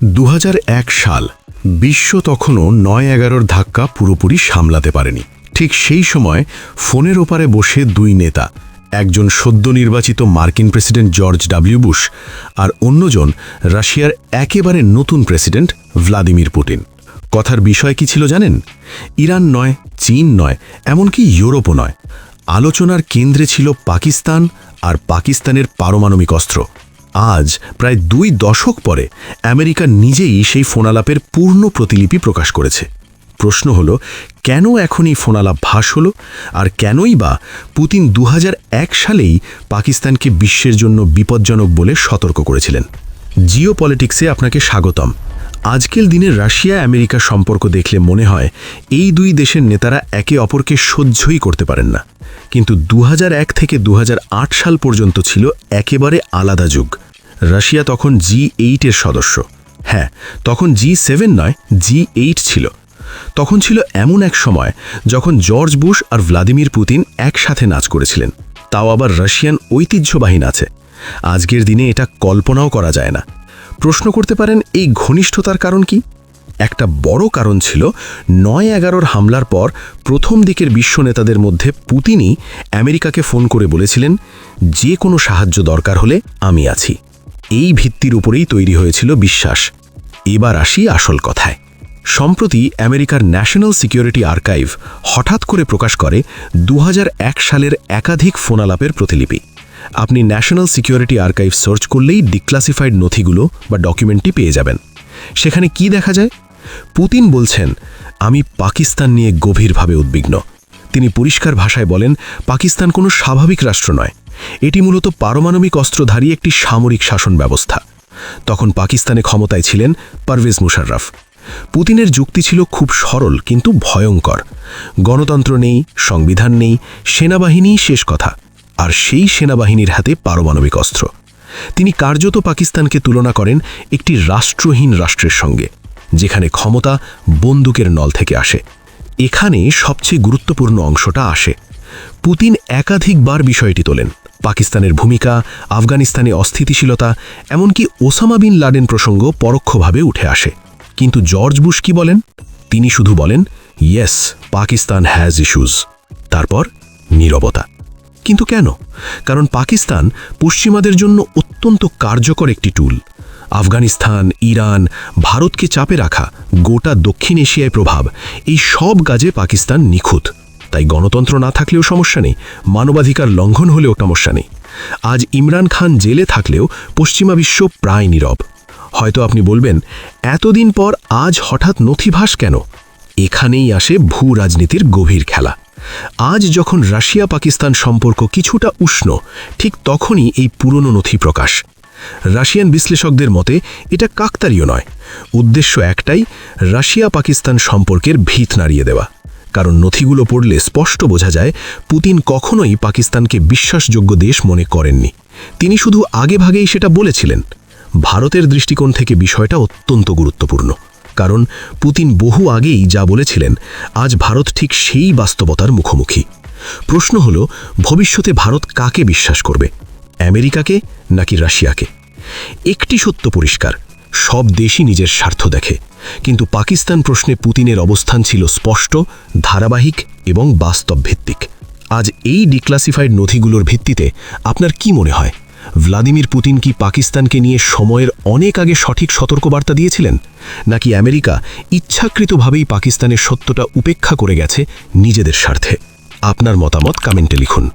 দু হাজার এক সাল, বিশ্ব তখনও নয় এগারোর ধাক্কা পুরোপুরি সামলাতে পারেনি। ঠিক সেই সময় ফোনের ওপারে বসে দুই নেতা, একজন সদ্য নির্বাচিত মার্কিন প্রেসিডেন্ট জর্জ ডাব্লিউ বুশ আর অন্যজন রাশিয়ার একেবারে নতুন প্রেসিডেন্ট ভ্লাদিমির পুতিন। কথার বিষয় কি ছিল জানেন? ইরান নয়, চীন নয়, এমনকি ইউরোপও নয়। আলোচনার কেন্দ্রে ছিল পাকিস্তান আর পাকিস্তানের পারমাণবিক অস্ত্র। আজ প্রায় দুই দশক পরে আমেরিকা নিজেই সেই ফোনালাপের পূর্ণ প্রতিলিপি প্রকাশ করেছে। প্রশ্ন হলো, কেন এখনই ফোনালাপ ভাস হলো? আর কেনই বা পুতিন দু হাজার এক সালেই পাকিস্তানকে বিশ্বের জন্য বিপজ্জনক বলে সতর্ক করেছিলেন। জিও পলিটিক্সে আপনাকে স্বাগতম। আজকের দিনে রাশিয়া, আমেরিকা সম্পর্ক দেখলে মনে হয় এই দুই দেশের নেতারা একে অপরকে সহ্যই করতে পারেন না। কিন্তু দু হাজার এক থেকে দু হাজার আট সাল পর্যন্ত ছিল একেবারে আলাদা যুগ। রাশিয়া তখন জি এইটের সদস্য। হ্যাঁ তখন জি সেভেন নয়, জি এইট ছিল। তখন ছিল এমন এক সময় যখন জর্জ বুশ আর ভ্লাদিমির পুতিন একসাথে নাচ করেছিলেন। তাও আবার রাশিয়ান ঐতিহ্যবাহী নাচে। আজকের দিনে এটা কল্পনাও করা যায় না। প্রশ্ন করতে পারেন, এই ঘনিষ্ঠতার কারণ কি? একটা বড় কারণ ছিল, নয় এগারোর হামলার পর প্রথম দিকের বিশ্ব নেতাদের মধ্যে পুতিনই আমেরিকাকে ফোন করে বলেছিলেন, যে কোনো সাহায্য দরকার হলে আমি আছি। এই ভিত্তির উপরেই তৈরি হয়েছিল বিশ্বাস। এবার আসি আসল কথায়। সম্প্রতি আমেরিকার ন্যাশনাল সিকিউরিটি আর্কাইভ হঠাৎ করে প্রকাশ করে দু হাজার এক সালের একাধিক ফোনালাপের প্রতিলিপি। আপনি ন্যাশনাল সিকিউরিটি আর্কাইভ সার্চ করলেই ডিক্লাসিফাইড নথিগুলো বা ডকুমেন্টটি পেয়ে যাবেন। সেখানে কি দেখা যায়? পুতিন বলছেন, আমি পাকিস্তান নিয়ে গভীরভাবে উদ্বিগ্ন। তিনি পরিষ্কার ভাষায় বলেন, পাকিস্তান কোনো স্বাভাবিক রাষ্ট্র নয়। এটি মূলত পারমাণবিক অস্ত্রধারী একটি সামরিক শাসন ব্যবস্থা। তখন পাকিস্তানে ক্ষমতায় ছিলেন পারভেজ মুশাররফ। পুতিনের যুক্তি ছিল খুব সরল কিন্তু ভয়ঙ্কর। গণতন্ত্র নেই, সংবিধান নেই, সেনাবাহিনীই শেষ কথা। আর সেই সেনাবাহিনীর হাতে পারমাণবিক অস্ত্র। তিনি কার্যত পাকিস্তানকে তুলনা করেন একটি রাষ্ট্রহীন রাষ্ট্রের সঙ্গে, যেখানে ক্ষমতা বন্দুকের নল থেকে আসে। এখানে সবচেয়ে গুরুত্বপূর্ণ অংশটা আসে। পুতিন একাধিকবার বিষয়টি তোলেন, পাকিস্তানের ভূমিকা, আফগানিস্তানে অস্থিতিশীলতা, এমনকি ওসামা বিন লাডেন প্রসঙ্গ পরোক্ষভাবে উঠে আসে। কিন্তু জর্জ বুশ কি বলেন? তিনি শুধু বলেন, ইয়েস, পাকিস্তান হ্যাজ ইস্যুজ তারপর নীরবতা। কিন্তু কেন? কারণ পাকিস্তান পশ্চিমাদের জন্য অত্যন্ত কার্যকর একটি টুল আফগানিস্তান, ইরান, ভারতকে চাপে রাখা গোটা দক্ষিণ এশিয়ায় প্রভাব, এই সব কাজে পাকিস্তান নিখুঁত। তাই গণতন্ত্র না থাকলেও সমস্যা নেই, মানবাধিকার লঙ্ঘন হলেও সমস্যা নেই। আজ ইমরান খান জেলে থাকলেও পশ্চিমা বিশ্ব প্রায় নীরব। হয়তো আপনি বলবেন, এতদিন পর আজ হঠাৎ নথিভাস কেন? এখানেই আসে ভূ রাজনীতির গভীর খেলা। আজ যখন রাশিয়া পাকিস্তান সম্পর্ক কিছুটা উষ্ণ, ঠিক তখনই এই পুরনো নথি প্রকাশ। রাশিয়ান বিশ্লেষকদের মতে, এটা কাকতারীয় নয়। উদ্দেশ্য একটাই, রাশিয়া পাকিস্তান সম্পর্কের ভিত নাড়িয়ে দেওয়া। কারণ নথিগুলো পড়লে স্পষ্ট বোঝা যায়, পুতিন কখনোই পাকিস্তানকে বিশ্বাসযোগ্য দেশ মনে করেননি। তিনি শুধু আগেভাগেই সেটা বলেছিলেন। ভারতের দৃষ্টিকোণ থেকে বিষয়টা অত্যন্ত গুরুত্বপূর্ণ। কারণ পুতিন বহু আগেই যা বলেছিলেন, আজ ভারত ঠিক সেই বাস্তবতার মুখোমুখি। প্রশ্ন হল, ভবিষ্যতে ভারত কাকে বিশ্বাস করবে? আমেরিকাকে নাকি রাশিয়াকে? একটি সত্য পরিষ্কার, সব দেশই নিজের স্বার্থ দেখে। কিন্তু পাকিস্তান প্রশ্নে পুতিনের অবস্থান ছিল স্পষ্ট, ধারাবাহিক এবং বাস্তব ভিত্তিক আজ এই ডিক্লাসিফাইড নথিগুলোর ভিত্তিতে আপনার কি মনে হয়? ভ্লাদিমির পুতিন কি পাকিস্তানকে নিয়ে সময়ের অনেক আগে সঠিক সতর্কবার্তা দিয়েছিলেন? নাকি আমেরিকা ইচ্ছাকৃতভাবেই পাকিস্তানের সত্যটা উপেক্ষা করে গেছে নিজেদের স্বার্থে? আপনার মতামত কমেন্টে লিখুন।